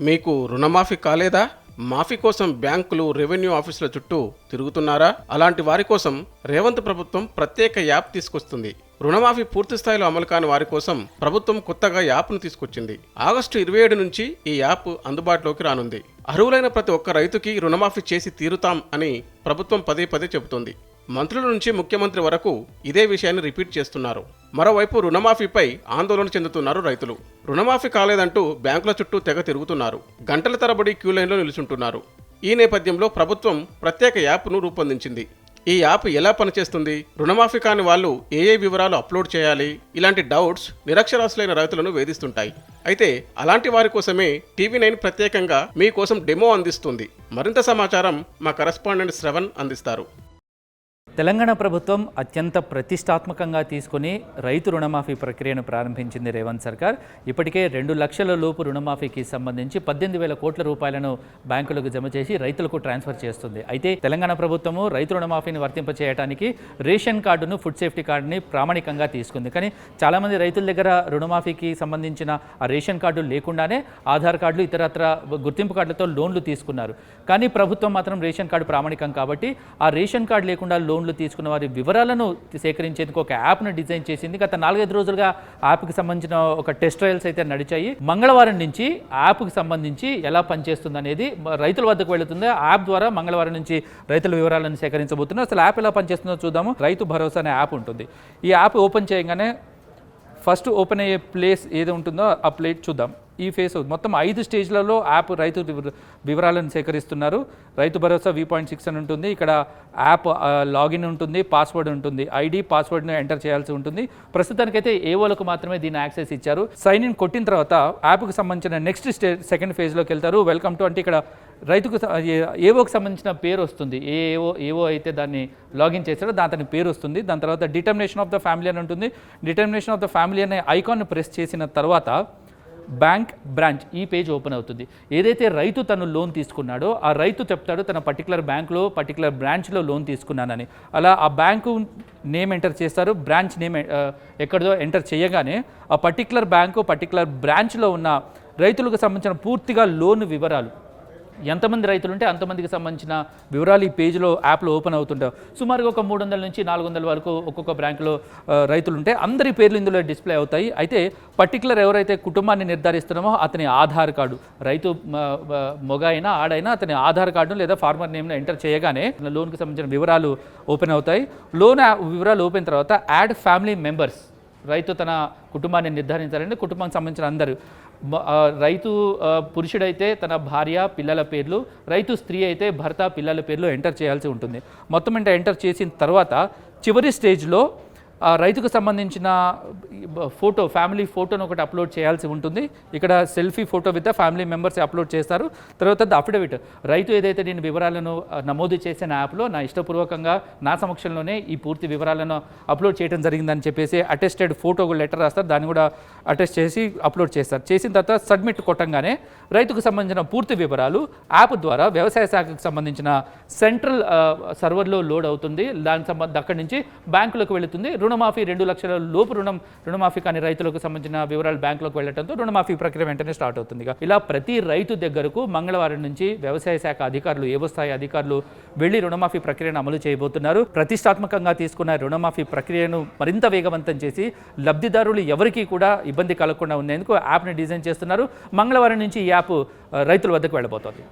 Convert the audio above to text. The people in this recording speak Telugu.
మీకు రుణమాఫీ కాలేదా? మాఫీ కోసం బ్యాంకులు రెవెన్యూ ఆఫీసుల చుట్టూ తిరుగుతున్నారా? అలాంటి వారి కోసం రేవంత్ ప్రభుత్వం ప్రత్యేక యాప్ తీసుకొస్తుంది. రుణమాఫీ పూర్తి స్థాయిలో అమలు కాని వారి కోసం ప్రభుత్వం కొత్తగా యాప్ను తీసుకొచ్చింది. ఆగస్టు ఇరవై ఏడు నుంచి ఈ యాప్ అందుబాటులోకి రానుంది. అర్హులైన ప్రతి ఒక్క రైతుకి రుణమాఫీ చేసి తీరుతాం అని ప్రభుత్వం పదే పదే చెబుతోంది. మంత్రుల నుంచి ముఖ్యమంత్రి వరకు ఇదే విషయాన్ని రిపీట్ చేస్తున్నారు. మరోవైపు రుణమాఫీపై ఆందోళన చెందుతున్నారు రైతులు. రుణమాఫీ కాలేదంటూ బ్యాంకుల చుట్టూ తెగ తిరుగుతున్నారు. గంటల తరబడి క్యూ లైన్లో నిలుచుంటున్నారు. ఈ నేపథ్యంలో ప్రభుత్వం ప్రత్యేక యాప్ను రూపొందించింది. ఈ యాప్ ఎలా పనిచేస్తుంది? రుణమాఫీ కాని వాళ్ళు ఏ ఏ వివరాలు అప్లోడ్ చేయాలి? ఇలాంటి డౌట్స్ నిరక్షరాస్యులైన రైతులను వేధిస్తుంటాయి. అయితే అలాంటి వారి కోసమే టీవీ నైన్ ప్రత్యేకంగా మీకోసం డెమో అందిస్తుంది. మరింత సమాచారం మా కరస్పాండెంట్ శ్రవణ్ అందిస్తారు. తెలంగాణ ప్రభుత్వం అత్యంత ప్రతిష్టాత్మకంగా తీసుకుని రైతు రుణమాఫీ ప్రక్రియను ప్రారంభించింది రేవంత్ సర్కార్. ఇప్పటికే రెండు లక్షల లోపు రుణమాఫీకి సంబంధించి పద్దెనిమిది వేల కోట్ల రూపాయలను బ్యాంకులకు జమ చేసి రైతులకు ట్రాన్స్ఫర్ చేస్తుంది. అయితే తెలంగాణ ప్రభుత్వము రైతు రుణమాఫీని వర్తింపచేయడానికి రేషన్ కార్డును ఫుడ్ సేఫ్టీ కార్డుని ప్రామాణికంగా తీసుకుంది. కానీ చాలామంది రైతుల దగ్గర రుణమాఫీకి సంబంధించిన ఆ రేషన్ కార్డు లేకుండానే ఆధార్ కార్డులు ఇతరత్ర గుర్తింపు కార్డులతో లోన్లు తీసుకున్నారు. కానీ ప్రభుత్వం మాత్రం రేషన్ కార్డు ప్రామాణికం కాబట్టి ఆ రేషన్ కార్డు లేకుండా లోన్లు తీసుకున్న వారి వివరాలను సేకరించేందుకు ఒక యాప్ను డిజైన్ చేసింది. గత నాలుగైదు రోజులుగా యాప్కి సంబంధించిన ఒక టెస్ట్ ట్రయల్స్ అయితే నడిచాయి. మంగళవారం నుంచి యాప్కి సంబంధించి ఎలా పనిచేస్తుంది అనేది రైతుల వద్దకు వెళుతుంది. ఆ యాప్ ద్వారా మంగళవారం నుంచి రైతుల వివరాలను సేకరించబోతున్నారు. అసలు యాప్ ఎలా పనిచేస్తుందో చూద్దాము. రైతు భరోసా అనే యాప్ ఉంటుంది. ఈ యాప్ ఓపెన్ చేయగానే ఫస్ట్ ఓపెన్ అయ్యే ప్లేస్ ఏది ఉంటుందో ఆ ప్లేట్ చూద్దాం. ఈ ఫేస్ మొత్తం ఐదు స్టేజ్లలో యాప్ రైతు వివరాలను సేకరిస్తున్నారు. Rythu Bharosa we point six అని ఉంటుంది. ఇక్కడ యాప్ లాగిన్ ఉంటుంది పాస్వర్డ్ ఉంటుంది. ఐడి పాస్వర్డ్ని ఎంటర్ చేయాల్సి ఉంటుంది. ప్రస్తుతానికైతే ఏవోలకు మాత్రమే దీన్ని యాక్సెస్ ఇచ్చారు. సైన్ ఇన్ కొట్టిన తర్వాత యాప్కి సంబంధించిన నెక్స్ట్ స్టే సెకండ్ ఫేజ్లోకి వెళ్తారు. వెల్కమ్ టు అంటే ఇక్కడ రైతుకు ఏవోకి సంబంధించిన పేరు వస్తుంది. ఏ ఏవో ఏవో అయితే దాన్ని లాగిన్ చేశారో దాని అతని పేరు వస్తుంది. దాని తర్వాత డిటర్మినేషన్ ఆఫ్ ద ఫ్యామిలీ అని ఉంటుంది. డిటర్మినేషన్ ఆఫ్ ద ఫ్యామిలీ అనే ఐకాన్ ప్రెస్ చేసిన తర్వాత బ్యాంక్ బ్రాంచ్ ఈ పేజ్ ఓపెన్ అవుతుంది. ఏదైతే రైతు తను లోన్ తీసుకున్నాడో ఆ రైతు చెప్తాడు తన పర్టికులర్ బ్యాంక్లో పర్టికులర్ బ్రాంచ్లో లోన్ తీసుకున్నానని. అలా ఆ బ్యాంకు నేమ్ ఎంటర్ చేస్తారు బ్రాంచ్ నేమ్ ఎక్కడదో ఎంటర్ చేయగానే ఆ పర్టికులర్ బ్యాంకు పర్టికులర్ బ్రాంచ్లో ఉన్న రైతులకు సంబంధించిన పూర్తిగా లోన్ వివరాలు ఎంతమంది రైతులు ఉంటే అంతమందికి సంబంధించిన వివరాలు ఈ పేజీలో యాప్లో ఓపెన్ అవుతుంటాయి. సుమారుగా ఒక మూడు వందల నుంచి నాలుగు వందల వరకు ఒక్కొక్క బ్యాంకులో రైతులు ఉంటే అందరి పేర్లు ఇందులో డిస్ప్లే అవుతాయి. అయితే పర్టికులర్ ఎవరైతే కుటుంబాన్ని నిర్ధారిస్తున్నామో అతని ఆధార్ కార్డు రైతు మొగ అయినా ఆడైనా అతని ఆధార్ కార్డును లేదా ఫార్మర్ నేమ్ను ఎంటర్ చేయగానే లోన్కి సంబంధించిన వివరాలు ఓపెన్ అవుతాయి. లోన్ వివరాలు ఓపెన్ తర్వాత యాడ్ ఫ్యామిలీ మెంబర్స్ రైతు తన కుటుంబాన్ని నిర్ధారించాలంటే కుటుంబానికి సంబంధించిన అందరూ రైతు పురుషుడైతే తన భార్య పిల్లల పేర్లు రైతు స్త్రీ అయితే భర్త పిల్లల పేర్లు ఎంటర్ చేయాల్సి ఉంటుంది. మొత్తం అంటే ఎంటర్ చేసిన తర్వాత చివరి స్టేజ్లో రైతుకు సంబంధించిన ఫోటో ఫ్యామిలీ ఫోటోను ఒకటి అప్లోడ్ చేయాల్సి ఉంటుంది. ఇక్కడ selfie photo with family members upload చేస్తారు. తర్వాత అఫిడవిట్. రైతు ఏదైతే నేను వివరాలను నమోదు చేసిన యాప్లో నా ఇష్టపూర్వకంగా నా సమక్షంలోనే ఈ పూర్తి వివరాలను అప్లోడ్ చేయడం జరిగిందని చెప్పేసి అటెస్టెడ్ ఫోటో లెటర్ రాస్తారు. దాన్ని కూడా అటెస్ట్ చేసి అప్లోడ్ చేస్తారు. చేసిన తర్వాత సబ్మిట్ కొట్టంగానే రైతుకు సంబంధించిన పూర్తి వివరాలు యాప్ ద్వారా వ్యవసాయ శాఖకు సంబంధించిన సెంట్రల్ సర్వర్లో లోడ్ అవుతుంది. దానికి సంబంధ అక్కడి నుంచి బ్యాంకులకు వెళుతుంది. రుణమాఫీ రెండు లక్షల లోపు రుణం రుణమాఫీ కాని రైతులకు సంబంధించిన వివరాలు బ్యాంకులకు వెళ్ళడంతో రుణమాఫీ ప్రక్రియ వెంటనే స్టార్ట్ అవుతుంది. ఇలా ప్రతి రైతు దగ్గరకు మంగళవారం నుంచి వ్యవసాయ శాఖ అధికారులు ఏవో స్థాయి అధికారులు వెళ్ళి రుణమాఫీ ప్రక్రియను అమలు చేయబోతున్నారు. ప్రతిష్టాత్మకంగా తీసుకున్న రుణమాఫీ ప్రక్రియను మరింత వేగవంతం చేసి లబ్ధిదారులు ఎవరికీ కూడా ఇబ్బంది కలగకుండా ఉండేందుకు యాప్ని డిజైన్ చేస్తున్నారు. మంగళవారం నుంచి ఈ యాప్ రైతుల వద్దకు వెళ్ళబోతోంది.